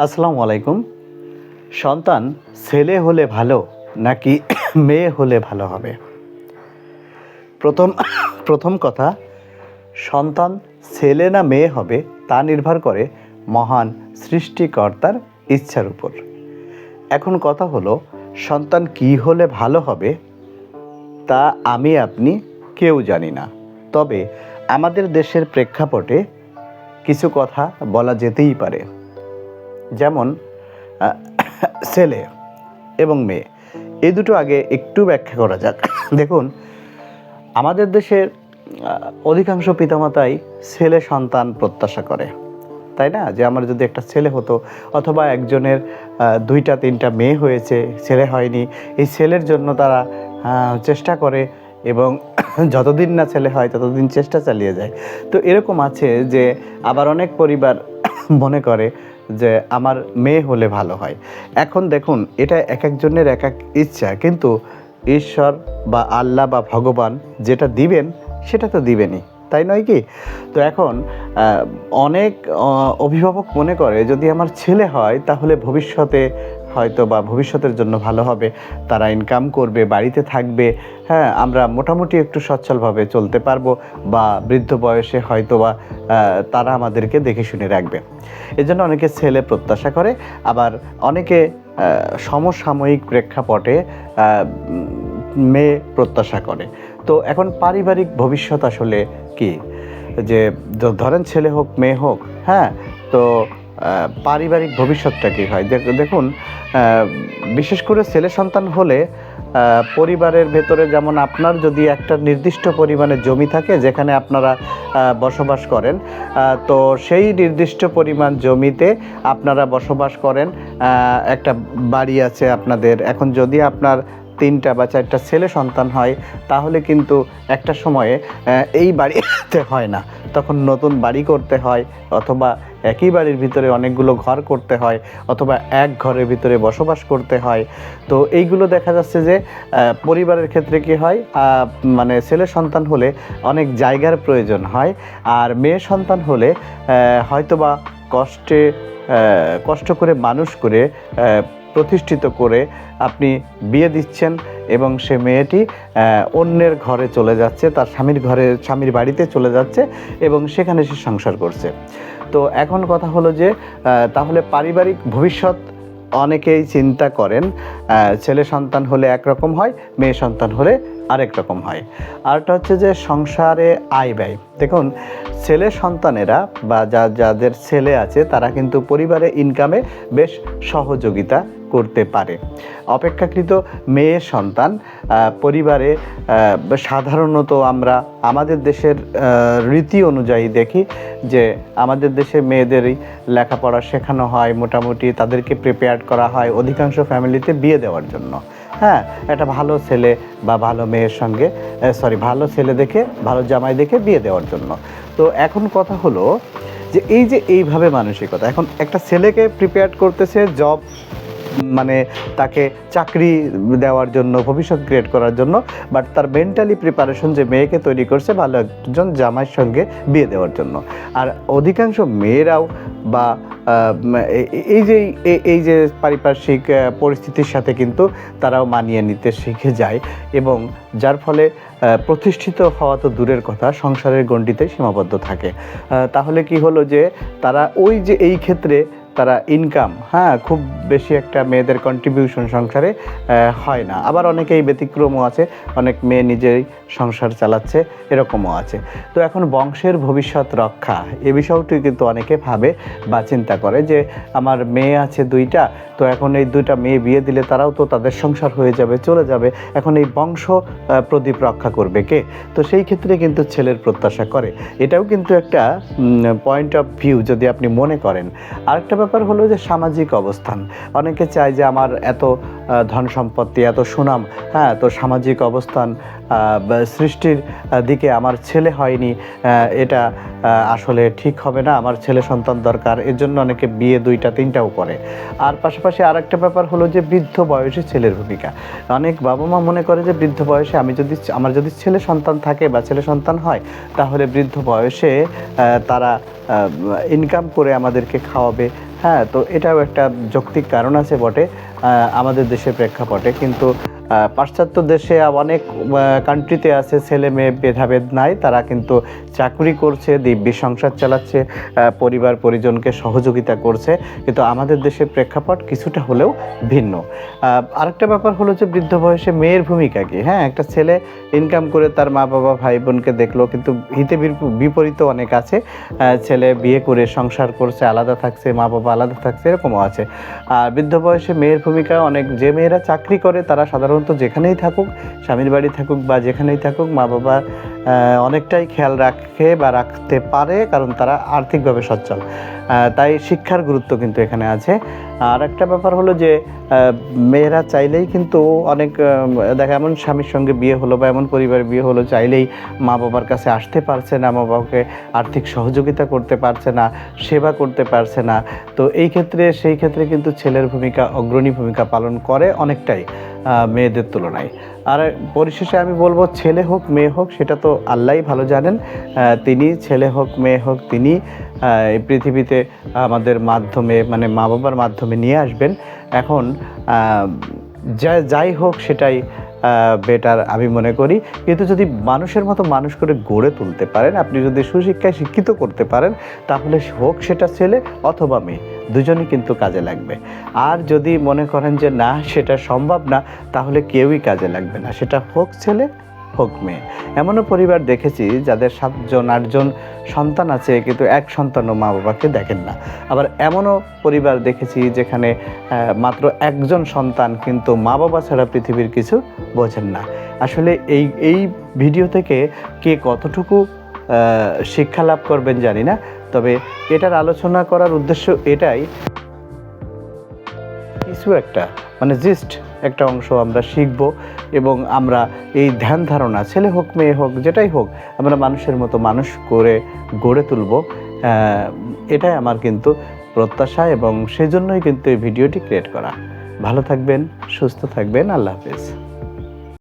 আসসালামু আলাইকুম। সন্তান ছেলে হলে ভালো নাকি মেয়ে হলে ভালো হবে? প্রথম প্রথম কথা, সন্তান ছেলে না মেয়ে হবে তা নির্ভর করে মহান সৃষ্টিকর্তার ইচ্ছার উপর। এখন কথা হলো, সন্তান কি হলে ভালো হবে তা আমি, আপনি কেউ জানি না। তবে আমাদের দেশের প্রেক্ষাপটে কিছু কথা বলা যেতেই পারে। যেমন ছেলে এবং মেয়ে। এই দুটো আগে একটু ব্যাখ্যা করা যাক। দেখুন, আমাদের দেশের অধিকাংশ পিতামাতাই ছেলে সন্তান প্রত্যাশা করে। তাই না? যে আমার যদি একটা ছেলে হতো, অথবা একজনের দুইটা, তিনটা মেয়ে হয়েছে, ছেলে হয়নি, এই ছেলের জন্য তারা চেষ্টা করে এবং যতদিন না ছেলে হয়, ততদিন চেষ্টা চালিয়ে যায়। তো এরকম আছে যে, আবার অনেক পরিবার মনে করে যে আমার মেয়ে হলে ভালো হয়। এখন দেখুন, এটা এক একজনের এক এক ইচ্ছা, কিন্তু ঈশ্বর বা আল্লাহ বা ভগবান যেটা দিবেন, সেটা তো দিবেনই, তাই নয় কি? তো এখন অনেক অভিভাবক মনে করে, যদি আমার ছেলে হয়, তাহলে ভবিষ্যতে হয়তো বা ভবিষ্যতের জন্য ভালো হবে, তারা ইনকাম করবে, বাড়িতে থাকবে হ্যাঁ আমরা মোটামুটি একটু সচ্ছলভাবে চলতে পারব বা বৃদ্ধ বয়সে হয়তো বা তারা আমাদেরকে দেখে শুনে রাখবে। এজন্য অনেকে ছেলে প্রত্যাশা করে, আবার অনেকে সমসাময়িক প্রেক্ষাপটে মেয়ে প্রত্যাশা করে। তো এখন পারিবারিক ভবিষ্যৎ আসলে কি? যে, ধরেন ছেলে হোক, মেয়ে হোক হ্যাঁ তো পারিবারিক ভবিষ্যৎটা কী হয়? দেখুন বিশেষ করে ছেলে সন্তান হলে পরিবারের ভেতরে যেমন আপনার যদি একটা নির্দিষ্ট পরিমাণে জমি থাকে যেখানে আপনারা বসবাস করেন তো সেই নির্দিষ্ট পরিমাণ জমিতে আপনারা বসবাস করেন। একটা বাড়ি আছে আপনাদের। এখন যদি আপনার তিনটা বা চারটা ছেলে সন্তান হয়, তাহলে কিন্তু একটা সময়ে এই বাড়িতে হয় না। তখন নতুন বাড়ি করতে হয় অথবা একই বাড়ির ভিতরে অনেকগুলো ঘর করতে হয় অথবা এক ঘরের ভিতরে বসবাস করতে হয়। তো এইগুলো দেখা যাচ্ছে যে পরিবারের ক্ষেত্রে কি হয় মানে ছেলে সন্তান হলে অনেক জায়গার প্রয়োজন হয় আর মেয়ে সন্তান হলে হয়তোবা কষ্টে কষ্ট করে মানুষ করে প্রতিষ্ঠিত করে আপনি বিয়ে দিচ্ছেন এবং সে মেয়েটি অন্যের ঘরে চলে যাচ্ছে, তার স্বামীর ঘরে, স্বামীর বাড়িতে চলে যাচ্ছে এবং সেখানে সে সংসার করছে। তো এখন কথা হলো যে তাহলে পারিবারিক ভবিষ্যৎ অনেকেই চিন্তা করেন ছেলে সন্তান হলে একরকম হয়, মেয়ে সন্তান হলে আরেক রকম হয়। আরেকটা হচ্ছে যে সংসারে আয় ব্যয়। দেখুন, ছেলে সন্তানেরা বা যা, যাদের ছেলে আছে, তারা কিন্তু পরিবারে ইনকামে বেশ সহযোগিতা করতে পারে। অপেক্ষাকৃত মেয়ে সন্তান পরিবারে সাধারণত আমরা আমাদের দেশের রীতি অনুযায়ী দেখি যে আমাদের দেশে মেয়েদেরই লেখাপড়া শেখানো হয়, মোটামুটি তাদেরকে প্রিপেয়ার করা হয়, অধিকাংশ ফ্যামিলিতে বিয়ে দেওয়ার জন্য। হ্যাঁ একটা ভালো ছেলে বা ভালো মেয়ের সঙ্গে সরি ভালো ছেলে দেখে, ভালো জামাই দেখে বিয়ে দেওয়ার জন্য। তো এখন কথা হলো যে এই যে এইভাবে মানসিকতা, এখন একটা ছেলেকে প্রিপেয়ার করতেছে জব মানে তাকে চাকরি দেওয়ার জন্য, ভবিষ্যৎ ক্রিয়েট করার জন্য বাট তার মেন্টালি প্রিপারেশন যে মেয়েকে তৈরি করছে, ভালো একজন জামাইয়ের সঙ্গে বিয়ে দেওয়ার জন্য। আর অধিকাংশ মেয়েরাও বা এই যে এই যে পারিপার্শ্বিক পরিস্থিতির সাথে কিন্তু তারাও মানিয়ে নিতে শিখে যায় এবং যার ফলে প্রতিষ্ঠিত হওয়া তো দূরের কথা, সংসারের গণ্ডিতে সীমাবদ্ধ থাকে। তাহলে কি হলো যে, তারা ওই যে এই ক্ষেত্রে তারা ইনকাম হ্যাঁ খুব বেশি একটা মেয়েদের কন্ট্রিবিউশন সংসারে হয় না। আবার অনেকেই ব্যতিক্রমও আছে, অনেক মেয়ে নিজেই সংসার চালাচ্ছে, এরকমও আছে। তো এখন বংশের ভবিষ্যৎ রক্ষা, এ বিষয়টি কিন্তু অনেকে ভাবে বা চিন্তা করে যে আমার মেয়ে আছে দুইটা, তো এখন এই দুইটা মেয়ে বিয়ে দিলে তারাও তো তাদের সংসার হয়ে যাবে, চলে যাবে। এখন এই বংশ প্রদীপ রক্ষা করবে কে? তো সেই ক্ষেত্রে কিন্তু ছেলের প্রত্যাশা করে। এটাও কিন্তু একটা পয়েন্ট অফ ভিউ যদি আপনি মনে করেন। আরেকটা ব্যাপার হলো যে সামাজিক অবস্থান। অনেকে চায় যে আমার এত ধন সম্পত্তি, এত সুনাম হ্যাঁ তো সামাজিক অবস্থান সৃষ্টির দিকে আমার ছেলে হয়নি এটা আসলে ঠিক হবে না, আমার ছেলে সন্তান দরকার, এর জন্য অনেকে বিয়ে দুইটা, তিনটাও করে। আর পাশাপাশি আর একটা ব্যাপার হলো যে বৃদ্ধ বয়সে ছেলের ভূমিকা। অনেক বাবা মা মনে করে যে বৃদ্ধ বয়সে আমি যদি আমার যদি ছেলে সন্তান থাকে বা ছেলে সন্তান হয়, তাহলে বৃদ্ধ বয়সে তারা ইনকাম করে আমাদেরকে খাওয়াবে। হ্যাঁ তো এটাও একটা যৌক্তিক কারণ আছে বটে আমাদের দেশের প্রেক্ষাপটে। কিন্তু পাশ্চাত্য দেশে অনেক কান্ট্রিতে আছে ছেলে মেয়ে ভেদাভেদ নাই, তারা কিন্তু চাকরি করছে, দিব্যি সংসার চালাচ্ছে পরিবার পরিজনকে সহযোগিতা করছে, কিন্তু আমাদের দেশের প্রেক্ষাপট কিছুটা হলেও ভিন্ন। আরেকটা ব্যাপার হলো যে বৃদ্ধ বয়সে মেয়ের ভূমিকা কি? হ্যাঁ একটা ছেলে ইনকাম করে তার মা বাবা ভাই বোনকে দেখল, কিন্তু হিতে বিপ- বিপরীত অনেক আছে। ছেলে বিয়ে করে সংসার করছে, আলাদা থাকছে, মা বাবা আলাদা থাকছে, এরকমও আছে। আর বৃদ্ধ বয়সে মেয়ের ভূমিকা অনেক, যে মেয়েরা চাকরি করে, তারা সাধারণত যেখানেই থাকুক, স্বামীর বাড়ি থাকুক বা যেখানেই থাকুক, মা বাবা অনেকটাই খেয়াল রাখে বা রাখতে পারে কারণ তারা আর্থিকভাবে সচ্ছল। তাই শিক্ষার গুরুত্ব কিন্তু এখানে আছে। আর একটা ব্যাপার হলো যে মেয়েরা চাইলেই কিন্তু অনেক দেখা, এমন স্বামীর সঙ্গে বিয়ে হলো বা এমন পরিবার বিয়ে হলো চাইলেই মা বাবার কাছে আসতে পারছে না, মা বাবাকে আর্থিক সহযোগিতা করতে পারছে না, সেবা করতে পারছে না। তো এই ক্ষেত্রে, সেই ক্ষেত্রে কিন্তু ছেলের ভূমিকা, অগ্রণী ভূমিকা পালন করে অনেকটাই। মেয়েদের তুলনায়। আর পরিশেষে আমি বলব, ছেলে হোক, মেয়ে হোক, সেটা তো আল্লাহই ভালো জানেন। তিনি ছেলে হোক, মেয়ে হোক, তিনি এই পৃথিবীতে আমাদের মাধ্যমে মানে মা বাবার মাধ্যমে নিয়ে আসবেন। এখন যা, যাই হোক, সেটাই বেটার আমি মনে করি। কিন্তু যদি মানুষের মতো মানুষ করে গড়ে তুলতে পারেন, আপনি যদি সুশিক্ষায় শিক্ষিত করতে পারেন, তাহলে হোক সেটা ছেলে অথবা মেয়ে, দুজনই কিন্তু কাজে লাগবে। আর যদি মনে করেন যে না, সেটা সম্ভব না, তাহলে কেউই কাজে লাগবে না। সেটা হোক ছেলে হোক মেয়ে। এমনও পরিবার দেখেছি যাদের সাতজন, আটজন সন্তান আছে, কিন্তু এক সন্তানও মা বাবাকে দেখেন না। আবার এমনও পরিবার দেখেছি যেখানে মাত্র একজন সন্তান কিন্তু মা বাবা ছাড়া পৃথিবীর কিছু বোঝেন না। আসলে এই এই ভিডিও থেকে কে কতটুকু শিক্ষা লাভ করবেন জানি না, তবে এটার আলোচনা করার উদ্দেশ্য এটাই। কিছু একটা মানে জিস্ট একটা অংশ আমরা শিখব এবং আমরা এই ধ্যান ধারণা, ছেলে হোক, মেয়ে হোক, যেটাই হোক, আমরা মানুষের মতো মানুষ করে গড়ে তুলব। এটাই আমার কিন্তু প্রত্যাশা এবং সেজন্যই কিন্তু এই ভিডিওটি ক্রিয়েট করা। ভালো থাকবেন, সুস্থ থাকবেন, আল্লাহ হাফেজ।